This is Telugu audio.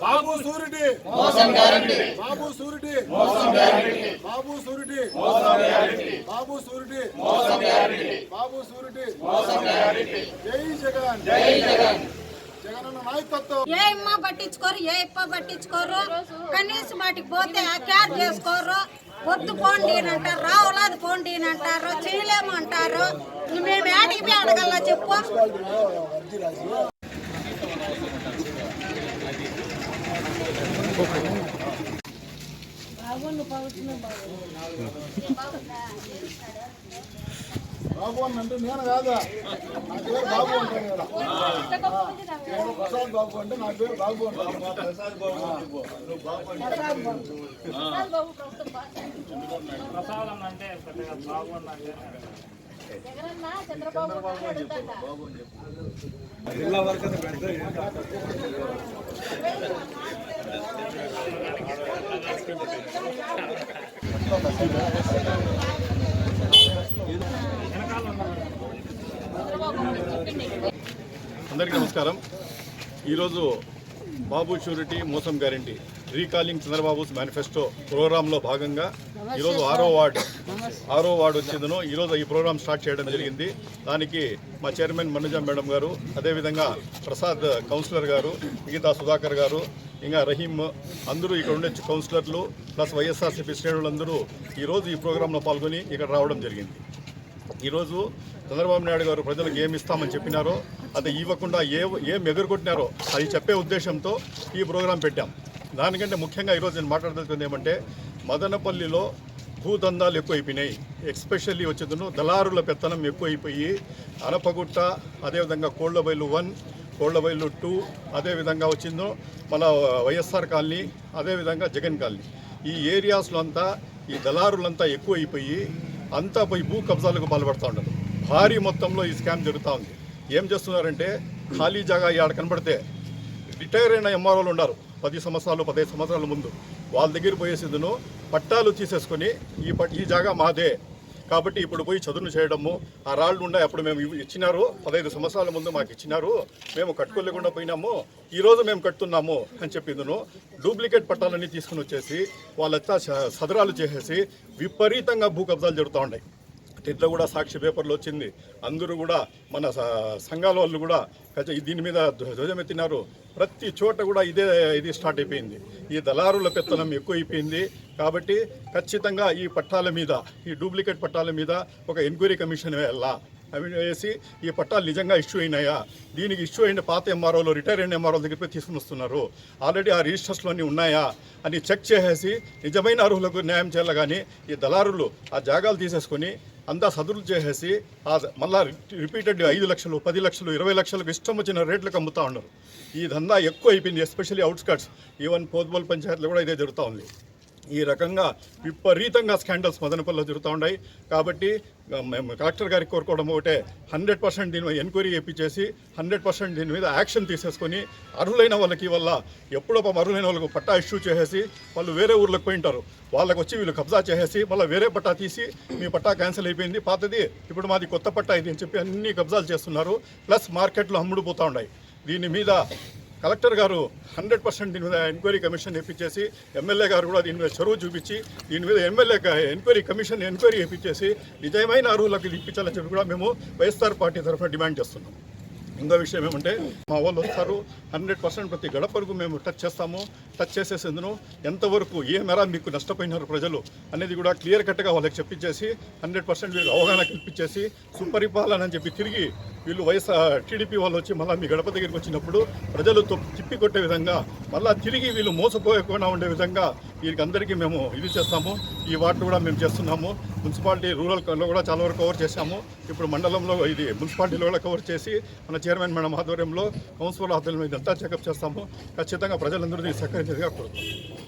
Babu surety. Babu surety. Babu surety. Babu surety. Babu surety. జై జగన్. జై జగన్. జగనన్న నాయకత్వం. ఏ ఇమ్మ పట్టించుకోరు ఏ ఇప్ప పట్టించుకోరు. కనీసం వాటికి పోతే ఆ క్యార్ చేసుకోరు. వద్దు పోండి అని అంటారు రావులాది పోండి అని అంటారు చేయలేము అంటారు. మేము ఏడికి పోయి అడగల్లా చెప్పు? బాబు అని అంటే నేను కాదా నా పేరు బాబు అంటాను కదా నేను ప్రసాద్ బాబు అంటే నా పేరు బాబు అంటాను ప్రసాద్ బాబు నువ్వు బాబు ప్రసాదం అంటే పెద్దగా బాగుందంటే అందరికీ నమస్కారం. ఈరోజు బాబు షూరిటీ మోసం గ్యారంటీ రీకాలింగ్ చంద్రబాబు మేనిఫెస్టో ప్రోగ్రాంలో భాగంగా ఈరోజు ఆరో వార్డు ఆరో వార్డు వచ్చిందను. ఈరోజు ఈ ప్రోగ్రాం స్టార్ట్ చేయడం జరిగింది. దానికి మా చైర్మన్ మనుజా మేడం గారు అదేవిధంగా ప్రసాద్ కౌన్సిలర్ గారు మిగతా సుధాకర్ గారు ఇంకా రహీమ్ అందరూ ఇక్కడ ఉండే కౌన్సిలర్లు ప్లస్ వైఎస్ఆర్సీపీ శ్రేణులందరూ ఈరోజు ఈ ప్రోగ్రాంలో పాల్గొని ఇక్కడ రావడం జరిగింది. ఈరోజు చంద్రబాబు నాయుడు గారు ప్రజలకు ఏమి ఇస్తామని చెప్పినారో అది ఇవ్వకుండా ఏ ఏం ఎదుర్కొంటున్నారో అది చెప్పే ఉద్దేశంతో ఈ ప్రోగ్రాం పెట్టాం. దానికంటే ముఖ్యంగా ఈరోజు నేను మాట్లాడదలుచుకుంది ఏమంటే మదనపల్లిలో భూదందాలు ఎక్కువైపోయినాయి. ఎక్స్పెషల్లీ వచ్చేదను దళారుల పెత్తనం ఎక్కువైపోయి అనపగుట్ట అదేవిధంగా కోళ్ళబైలు వన్ కోళ్ళబైలు టూ అదేవిధంగా వచ్చిందో మన వైఎస్ఆర్ కాలనీ అదేవిధంగా జగన్ కాలనీ. ఈ ఏరియాస్లో అంతా ఈ దళారులంతా ఎక్కువైపోయి అంతా పోయి భూ కబ్జాలకు పాల్పడుతూ ఉంటారు భారీ మొత్తంలో ఈ స్కామ్ జరుగుతూ ఉంది. ఏం చేస్తున్నారంటే ఖాళీ జాగా ఆడ కనబడితే రిటైర్ అయిన ఎంఆర్ఓలు ఉన్నారు పది సంవత్సరాలు పదహైదు సంవత్సరాల ముందు. వాళ్ళ దగ్గర పోయేసేదును పట్టాలు తీసేసుకొని ఈ పట్ ఈ జాగా మాదే. కాబట్టి ఇప్పుడు పోయి చదువును చేయడము ఆ రాళ్ళు ఉండే అప్పుడు మేము ఇచ్చినారు పదహైదు సంవత్సరాల ముందు మాకు ఇచ్చినారు మేము కట్టుకోలేకుండా పోయినాము ఈరోజు మేము కట్టుతున్నాము అని చెప్పిందును. డూప్లికేట్ పట్టాలన్నీ తీసుకుని వచ్చేసి వాళ్ళంతా సదరాలు చేసేసి విపరీతంగా భూ కబ్జాలు జరుగుతూ ఉన్నాయి. ఇట్లా కూడా సాక్షి పేపర్లు వచ్చింది. అందరూ కూడా మన సంఘాల వాళ్ళు కూడా దీని మీద ధ్వ- ధ్వజమెత్తినారు. ప్రతి చోట కూడా ఇదే ఇది స్టార్ట్ అయిపోయింది. ఈ దళారుల పెత్తనం ఎక్కువ అయిపోయింది కాబట్టి ఖచ్చితంగా ఈ పట్టాల మీద ఈ డూప్లికేట్ పట్టాల మీద ఒక ఎంక్వైరీ కమిషన్ వెళ్ళా అవి వేసి uh, ఈ పట్టాలు నిజంగా ఇష్యూ అయినాయా? దీనికి ఇష్యూ అయిన పాత ఎంఆర్ఓలు రిటైర్ అయిన ఎంఆర్ఓల దగ్గర పోయి తీసుకుని వస్తున్నారు. ఆల్రెడీ ఆ రిజిస్టర్స్లో ఉన్నాయా? అని చెక్ చేసేసి నిజమైన అర్హులకు న్యాయం చేయాలి కానీ ఈ దళారులు ఆ జాగాలు తీసేసుకొని అంతా సదురులు చేసేసి ఆ మళ్ళా రిపీటెడ్ ఐదు లక్షలు పది లక్షలు ఇరవై లక్షలకు ఇష్టం వచ్చిన రేట్లకు అమ్ముతా ఉన్నారు. ఈ దందా ఎక్కువ అయిపోయింది ఎస్పెషల్లీ అవుట్స్కట్స్ ఈవెన్ పోద్బోల్ పంచాయతీలో కూడా ఇదే జరుగుతూ ఉంది. ఈ రకంగా విపరీతంగా స్కాండల్స్ మదనపల్లిలో జరుగుతూ ఉన్నాయి కాబట్టి మేము కలెక్టర్ గారికి కోరుకోవడం ఒకటే. హండ్రెడ్ పర్సెంట్ దీని మీద ఎంక్వైరీ చేపించేసి హండ్రెడ్ పర్సెంట్ దీని మీద యాక్షన్ తీసేసుకొని అర్హులైన వాళ్ళకి వల్ల ఎప్పుడో పాపం అర్హులైన వాళ్ళకు పట్టా ఇష్యూ చేసేసి వాళ్ళు వేరే ఊర్లోకి పోయింటారు. వాళ్ళకి వచ్చి వీళ్ళు కబ్జా చేసేసి మళ్ళీ వేరే పట్టా తీసి మీ పట్టా క్యాన్సిల్ అయిపోయింది. పాతది ఇప్పుడు మాది కొత్త పట్టా ఇది అని చెప్పి అన్ని కబ్జాలు చేస్తున్నారు. ప్లస్ మార్కెట్లో అమ్ముడుపోతూ ఉన్నాయి దీని మీద కలెక్టర్ గారు హండ్రెడ్ పర్సెంట్ దీని మీద ఎంక్వైరీ కమిషన్ ఇప్పించేసి ఎమ్మెల్యే గారు కూడా దీని మీద చొరవ చూపించి దీని మీద ఎమ్మెల్యే ఎంక్వైరీ కమిషన్ ఎంక్వైరీ ఇప్పించేసి నిజమైన అర్హులకు ఇప్పించాలని చెప్పి కూడా మేము వైఎస్ఆర్ పార్టీ తరఫున డిమాండ్ చేస్తున్నాం. ఇంకో విషయం ఏమంటే మా వాళ్ళు వస్తారు హండ్రెడ్ పర్సెంట్ ప్రతి గడపరకు మేము టచ్ చేస్తాము టచ్ చేసేసేందును ఎంతవరకు ఏ మేర మీకు నష్టపోయినారు ప్రజలు అనేది కూడా క్లియర్ కట్గా వాళ్ళకి చెప్పించేసి హండ్రెడ్ పర్సెంట్ వీళ్ళకి అవగాహన కల్పించేసి సుపరిపాలన అని చెప్పి తిరిగి వీళ్ళు వైఎస్ఆర్ టీడీపీ వాళ్ళు వచ్చి మళ్ళీ మీ గడప దగ్గరికి వచ్చినప్పుడు ప్రజలు తొ- తిప్పి కొట్టే విధంగా మళ్ళీ తిరిగి వీళ్ళు మోసపోయకుండా ఉండే విధంగా వీరికి అందరికీ మేము ఇది చేస్తాము. ఈ వార్డు కూడా మేము చేస్తున్నాము. మున్సిపాలిటీ రూరల్లో కూడా చాలా వరకు కవర్ చేశాము. ఇప్పుడు మండలంలో ఇది మున్సిపాలిటీలో కూడా కవర్ చేసి మన చైర్మన్ మేడం ఆధ్వర్యంలో కౌన్సిలర్ ఆధ్వర్యంలో ఇదంతా చెకప్ చేస్తాము. ఖచ్చితంగా ప్రజలందరూ దీన్ని సహకరించేదిగా కోరుతున్నాం.